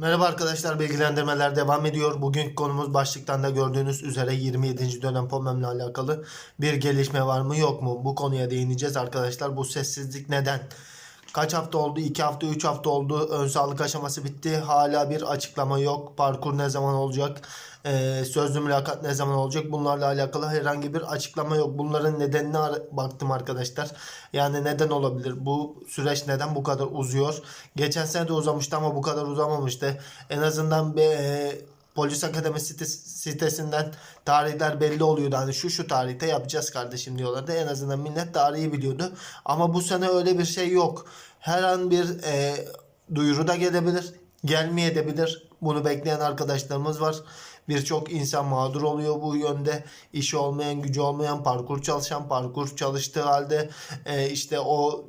Merhaba arkadaşlar bilgilendirmeler devam ediyor. Bugünkü konumuz başlıktan da gördüğünüz üzere 27. dönem POMEM'le alakalı bir gelişme var mı yok mu? Bu konuya değineceğiz arkadaşlar. Bu sessizlik neden? Kaç hafta oldu? 2 hafta 3 hafta oldu. Ön sağlık aşaması bitti. Hala bir açıklama yok. Parkur ne zaman olacak? Ee, sözlü mülakat ne zaman olacak? Bunlarla alakalı herhangi bir açıklama yok. Bunların nedenine baktım arkadaşlar. Yani neden olabilir? Bu süreç neden bu kadar uzuyor? Geçen sene de uzamıştı ama bu kadar uzamamıştı. En azından bir e, Polis Akademi sitesi, sitesinden tarihler belli oluyordu. Hani şu şu tarihte yapacağız kardeşim diyorlardı. En azından millet tarihi biliyordu. Ama bu sene öyle bir şey yok. Her an bir e, duyuru da gelebilir. Gelmeyebilir. Bunu bekleyen arkadaşlarımız var. Birçok insan mağdur oluyor bu yönde. İşi olmayan, gücü olmayan, parkur çalışan, parkur çalıştığı halde e, işte o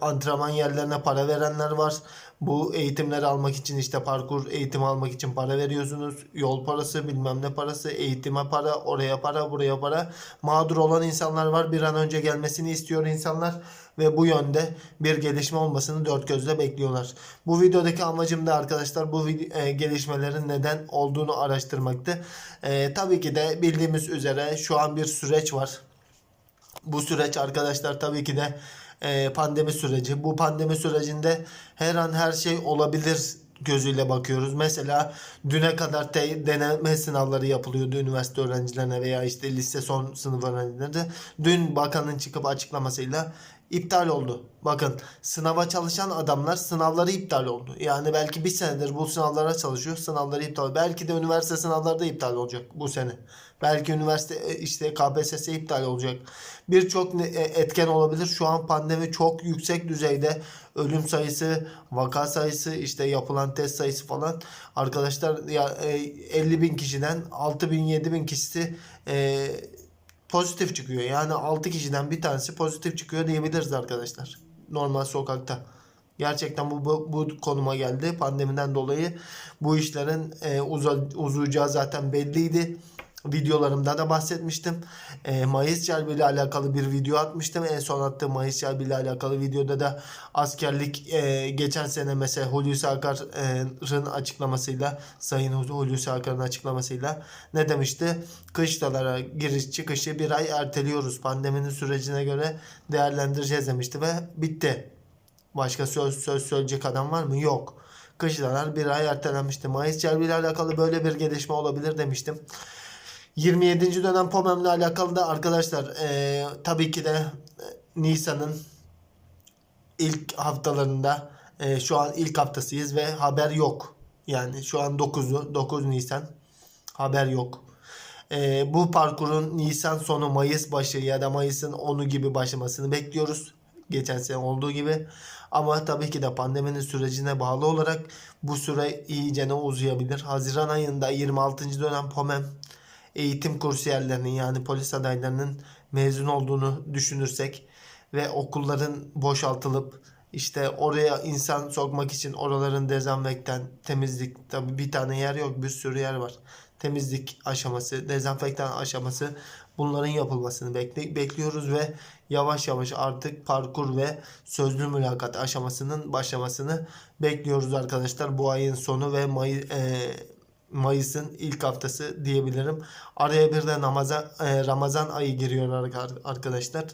antrenman yerlerine para verenler var. Bu eğitimleri almak için işte parkur eğitimi almak için para veriyorsunuz. Yol parası, bilmem ne parası, eğitime para, oraya para, buraya para. Mağdur olan insanlar var. Bir an önce gelmesini istiyor insanlar ve bu yönde bir gelişme olmasını dört gözle bekliyorlar. Bu videodaki amacım da arkadaşlar bu e, gelişmelerin neden olduğunu araştırmaktı. E, tabii ki de bildiğimiz üzere şu an bir süreç var. Bu süreç arkadaşlar tabii ki de e, pandemi süreci. Bu pandemi sürecinde her an her şey olabilir gözüyle bakıyoruz. Mesela düne kadar te- deneme sınavları yapılıyordu üniversite öğrencilerine veya işte lise son sınıf öğrencilerine. Dün bakanın çıkıp açıklamasıyla iptal oldu. Bakın sınava çalışan adamlar sınavları iptal oldu. Yani belki bir senedir bu sınavlara çalışıyor. Sınavları iptal. Belki de üniversite sınavları da iptal olacak bu sene. Belki üniversite e, işte KPSS iptal olacak. Birçok e, etken olabilir. Şu an pandemi çok yüksek düzeyde. Ölüm sayısı, vaka sayısı, işte yapılan test sayısı falan. Arkadaşlar ya e, 50 bin kişiden 6 bin 7 bin kişisi e, pozitif çıkıyor. Yani 6 kişiden bir tanesi pozitif çıkıyor diyebiliriz arkadaşlar. Normal sokakta. Gerçekten bu, bu, bu konuma geldi. Pandemiden dolayı bu işlerin e, uza- uzayacağı zaten belliydi. Videolarımda da bahsetmiştim. E, Mayıs Çelbi ile alakalı bir video atmıştım. En son attığım Mayıs Çelbi ile alakalı videoda da askerlik e, geçen sene mesela Hulusi Akar'ın açıklamasıyla Sayın Hulusi Akar'ın açıklamasıyla ne demişti? Kışlalara giriş çıkışı bir ay erteliyoruz. Pandeminin sürecine göre değerlendireceğiz demişti ve bitti. Başka söz söz söyleyecek adam var mı? Yok. Kışlalar bir ay ertelenmişti. Mayıs Çelbi ile alakalı böyle bir gelişme olabilir demiştim. 27. dönem POMEM'le alakalı da arkadaşlar eee, tabii ki de e, Nisan'ın ilk haftalarında e, şu an ilk haftasıyız ve haber yok. Yani şu an 9'u 9 Nisan haber yok. E, bu parkurun Nisan sonu Mayıs başı ya da Mayıs'ın 10'u gibi başlamasını bekliyoruz. Geçen sene olduğu gibi. Ama tabii ki de pandeminin sürecine bağlı olarak bu süre iyice ne uzayabilir. Haziran ayında 26. dönem POMEM eğitim kursiyerlerinin yani polis adaylarının mezun olduğunu düşünürsek ve okulların boşaltılıp işte oraya insan sokmak için oraların dezenfektan, temizlik tabi bir tane yer yok bir sürü yer var. Temizlik aşaması, dezenfektan aşaması bunların yapılmasını bekle- bekliyoruz ve yavaş yavaş artık parkur ve sözlü mülakat aşamasının başlamasını bekliyoruz arkadaşlar. Bu ayın sonu ve May, e, Mayıs'ın ilk haftası diyebilirim. Araya bir de namaza, e, Ramazan ayı giriyor ar- arkadaşlar.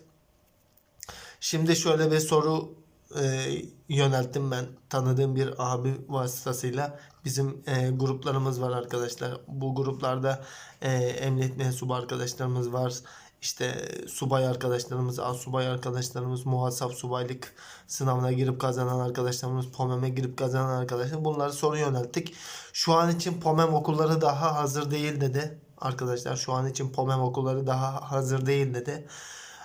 Şimdi şöyle bir soru e, yönelttim ben tanıdığım bir abi vasıtasıyla. Bizim e, gruplarımız var arkadaşlar. Bu gruplarda e, emniyet mensubu arkadaşlarımız var. İşte subay arkadaşlarımız, asubay arkadaşlarımız, muhasap subaylık sınavına girip kazanan arkadaşlarımız, POMEM'e girip kazanan arkadaşlar. Bunları soru yönelttik. Şu an için POMEM okulları daha hazır değil dedi. Arkadaşlar şu an için POMEM okulları daha hazır değil dedi.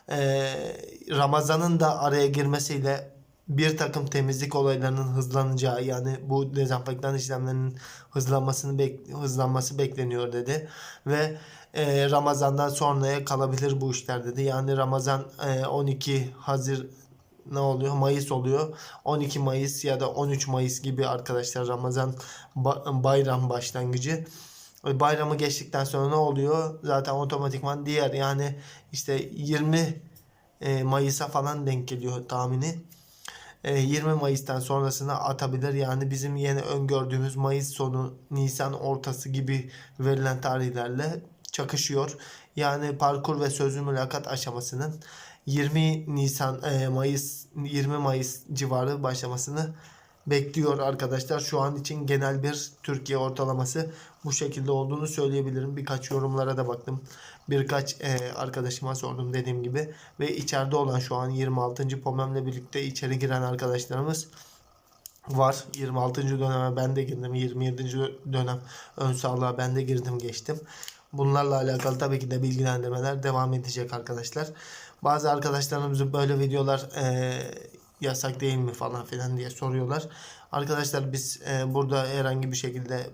Ee, Ramazan'ın da araya girmesiyle bir takım temizlik olaylarının hızlanacağı yani bu dezenfektan işlemlerinin hızlanmasını bek hızlanması bekleniyor dedi ve e, Ramazan'dan sonraya kalabilir bu işler dedi. Yani Ramazan e, 12 Hazir ne oluyor? Mayıs oluyor. 12 Mayıs ya da 13 Mayıs gibi arkadaşlar Ramazan ba- bayram başlangıcı. E, Bayramı geçtikten sonra ne oluyor? Zaten otomatikman diğer yani işte 20 e, Mayıs'a falan denk geliyor tahmini. e, 20 Mayıs'tan sonrasına atabilir. Yani bizim yeni öngördüğümüz Mayıs sonu Nisan ortası gibi verilen tarihlerle çakışıyor. Yani parkur ve sözlü mülakat aşamasının 20 Nisan e, Mayıs 20 Mayıs civarı başlamasını bekliyor arkadaşlar. Şu an için genel bir Türkiye ortalaması bu şekilde olduğunu söyleyebilirim. Birkaç yorumlara da baktım. Birkaç e, arkadaşıma sordum dediğim gibi. Ve içeride olan şu an 26. POMEM'le birlikte içeri giren arkadaşlarımız var. 26. döneme ben de girdim. 27. dönem ön sağlığa ben de girdim geçtim. Bunlarla alakalı tabii ki de bilgilendirmeler devam edecek arkadaşlar. Bazı arkadaşlarımızın böyle videolar e, yasak değil mi falan filan diye soruyorlar. Arkadaşlar biz e, burada herhangi bir şekilde e,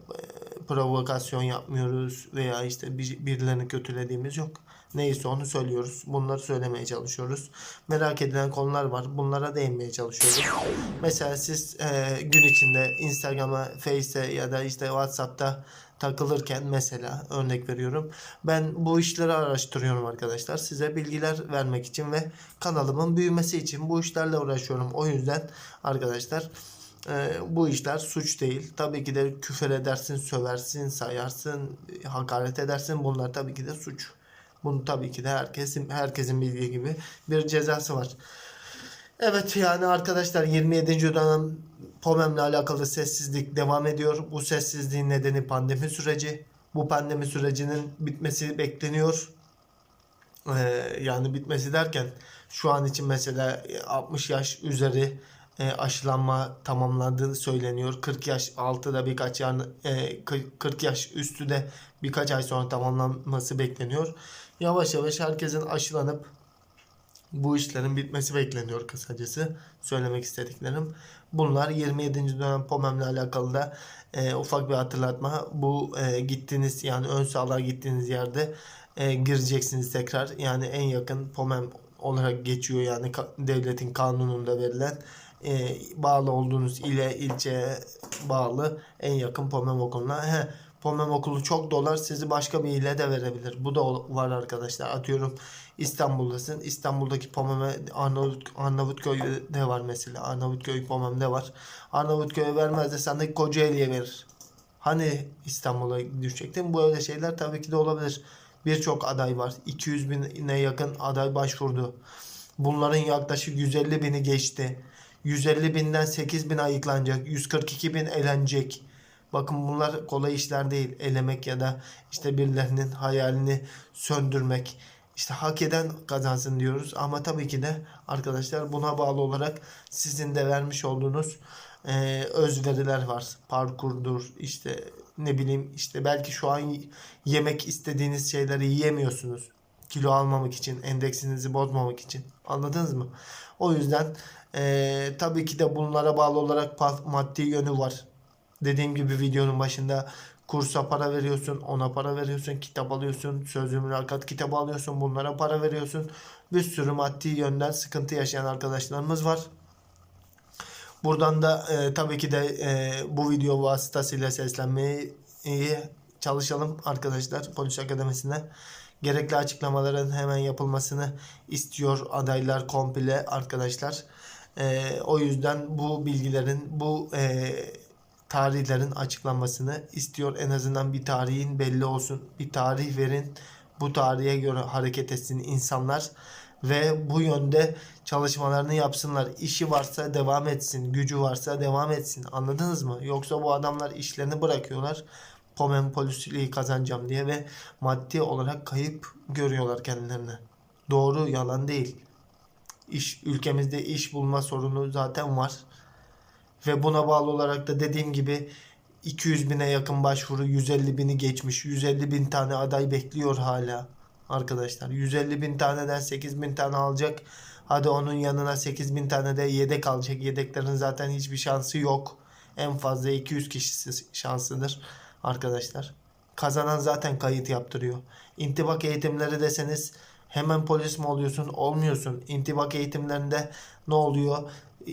provokasyon yapmıyoruz veya işte bir, birilerini kötülediğimiz yok. Neyse onu söylüyoruz. Bunları söylemeye çalışıyoruz. Merak edilen konular var. Bunlara değinmeye çalışıyoruz. Mesela siz e, gün içinde Instagram'a, Face'e ya da işte WhatsApp'ta takılırken mesela örnek veriyorum. Ben bu işleri araştırıyorum arkadaşlar. Size bilgiler vermek için ve kanalımın büyümesi için bu işlerle uğraşıyorum. O yüzden arkadaşlar e, bu işler suç değil. Tabii ki de küfür edersin, söversin, sayarsın, hakaret edersin. Bunlar tabii ki de suç. Bunu tabii ki de herkesin herkesin bildiği gibi bir cezası var. Evet yani arkadaşlar 27. dönem POMEM'le alakalı sessizlik devam ediyor. Bu sessizliğin nedeni pandemi süreci. Bu pandemi sürecinin bitmesi bekleniyor. Ee, yani bitmesi derken şu an için mesela 60 yaş üzeri e, aşılanma tamamlandığı söyleniyor. 40 yaş altı da birkaç yani e, 40 yaş üstü de birkaç ay sonra tamamlanması bekleniyor. Yavaş yavaş herkesin aşılanıp bu işlerin bitmesi bekleniyor kısacası söylemek istediklerim. Bunlar 27. dönem POMEM'le alakalı da e, ufak bir hatırlatma. Bu e, gittiğiniz yani ön sağlığa gittiğiniz yerde e, gireceksiniz tekrar. Yani en yakın POMEM olarak geçiyor yani devletin kanununda verilen e, bağlı olduğunuz ile ilçeye bağlı en yakın POMEM okuluna. He, POMEM okulu çok dolar sizi başka bir ile de verebilir. Bu da var arkadaşlar. Atıyorum İstanbul'dasın. İstanbul'daki POMEM'e Arnavut, Arnavutköy'de var mesela. Arnavutköy POMEM'de var. Arnavutköy'e vermez de sana Kocaeli'ye verir. Hani İstanbul'a düşecektin? Bu öyle şeyler tabii ki de olabilir. Birçok aday var. 200 bine yakın aday başvurdu. Bunların yaklaşık 150 bini geçti. 150 binden 8 bin ayıklanacak. 142 bin elenecek. Bakın bunlar kolay işler değil. Elemek ya da işte birilerinin hayalini söndürmek. İşte hak eden kazansın diyoruz. Ama tabii ki de arkadaşlar buna bağlı olarak sizin de vermiş olduğunuz e, özveriler var. Parkurdur işte ne bileyim işte belki şu an yemek istediğiniz şeyleri yiyemiyorsunuz. Kilo almamak için, endeksinizi bozmamak için. Anladınız mı? O yüzden e, tabii ki de bunlara bağlı olarak maddi yönü var. Dediğim gibi videonun başında kursa para veriyorsun, ona para veriyorsun, kitap alıyorsun, sözlü mülakat kitabı alıyorsun, bunlara para veriyorsun. Bir sürü maddi yönden sıkıntı yaşayan arkadaşlarımız var. Buradan da e, tabii ki de e, bu video vasıtasıyla seslenmeyi çalışalım arkadaşlar polis akademisine. Gerekli açıklamaların hemen yapılmasını istiyor adaylar komple arkadaşlar. E, o yüzden bu bilgilerin bu e, tarihlerin açıklanmasını istiyor. En azından bir tarihin belli olsun. Bir tarih verin. Bu tarihe göre hareket etsin insanlar ve bu yönde çalışmalarını yapsınlar. İşi varsa devam etsin, gücü varsa devam etsin. Anladınız mı? Yoksa bu adamlar işlerini bırakıyorlar. Pomen polisliği kazanacağım diye ve maddi olarak kayıp görüyorlar kendilerini. Doğru, yalan değil. İş ülkemizde iş bulma sorunu zaten var. Ve buna bağlı olarak da dediğim gibi 200 bine yakın başvuru 150 bini geçmiş. 150 bin tane aday bekliyor hala arkadaşlar. 150 bin taneden 8 bin tane alacak. Hadi onun yanına 8 bin tane de yedek alacak. Yedeklerin zaten hiçbir şansı yok. En fazla 200 kişisi şanslıdır arkadaşlar. Kazanan zaten kayıt yaptırıyor. İntibak eğitimleri deseniz hemen polis mi oluyorsun? Olmuyorsun. İntibak eğitimlerinde ne oluyor?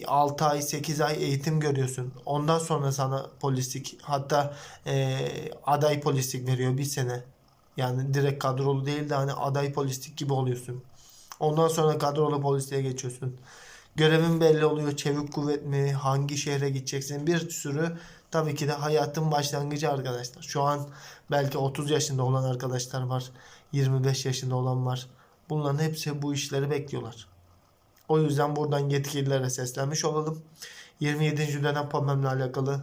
6 ay 8 ay eğitim görüyorsun. Ondan sonra sana polislik hatta e, aday polislik veriyor bir sene. Yani direkt kadrolu değil de hani aday polislik gibi oluyorsun. Ondan sonra kadrolu polisliğe geçiyorsun. Görevin belli oluyor. Çevik kuvvet mi? Hangi şehre gideceksin? Bir sürü tabii ki de hayatın başlangıcı arkadaşlar. Şu an belki 30 yaşında olan arkadaşlar var. 25 yaşında olan var. Bunların hepsi bu işleri bekliyorlar. O yüzden buradan yetkililere seslenmiş olalım. 27. dönem problemle alakalı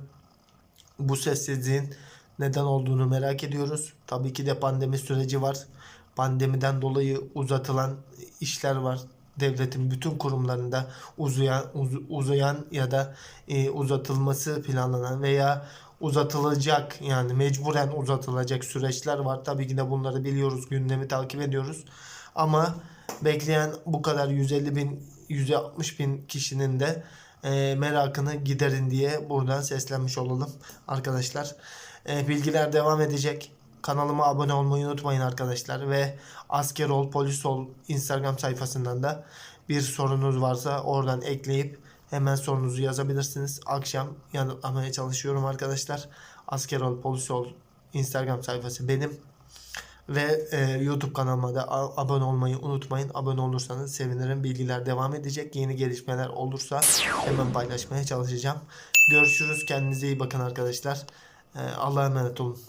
bu sessizliğin neden olduğunu merak ediyoruz. Tabii ki de pandemi süreci var. Pandemiden dolayı uzatılan işler var. Devletin bütün kurumlarında uzayan, uz- uzayan ya da e, uzatılması planlanan veya uzatılacak yani mecburen uzatılacak süreçler var. Tabii ki de bunları biliyoruz, gündemi takip ediyoruz. Ama bekleyen bu kadar 150 bin, 160 bin kişinin de e, merakını giderin diye buradan seslenmiş olalım arkadaşlar. E, bilgiler devam edecek. Kanalıma abone olmayı unutmayın arkadaşlar ve asker ol polis ol Instagram sayfasından da bir sorunuz varsa oradan ekleyip hemen sorunuzu yazabilirsiniz. Akşam yanıtlamaya çalışıyorum arkadaşlar. Asker ol polis ol Instagram sayfası benim. Ve e, YouTube kanalıma da abone olmayı unutmayın. Abone olursanız sevinirim. Bilgiler devam edecek. Yeni gelişmeler olursa hemen paylaşmaya çalışacağım. Görüşürüz. Kendinize iyi bakın arkadaşlar. E, Allah'a emanet olun.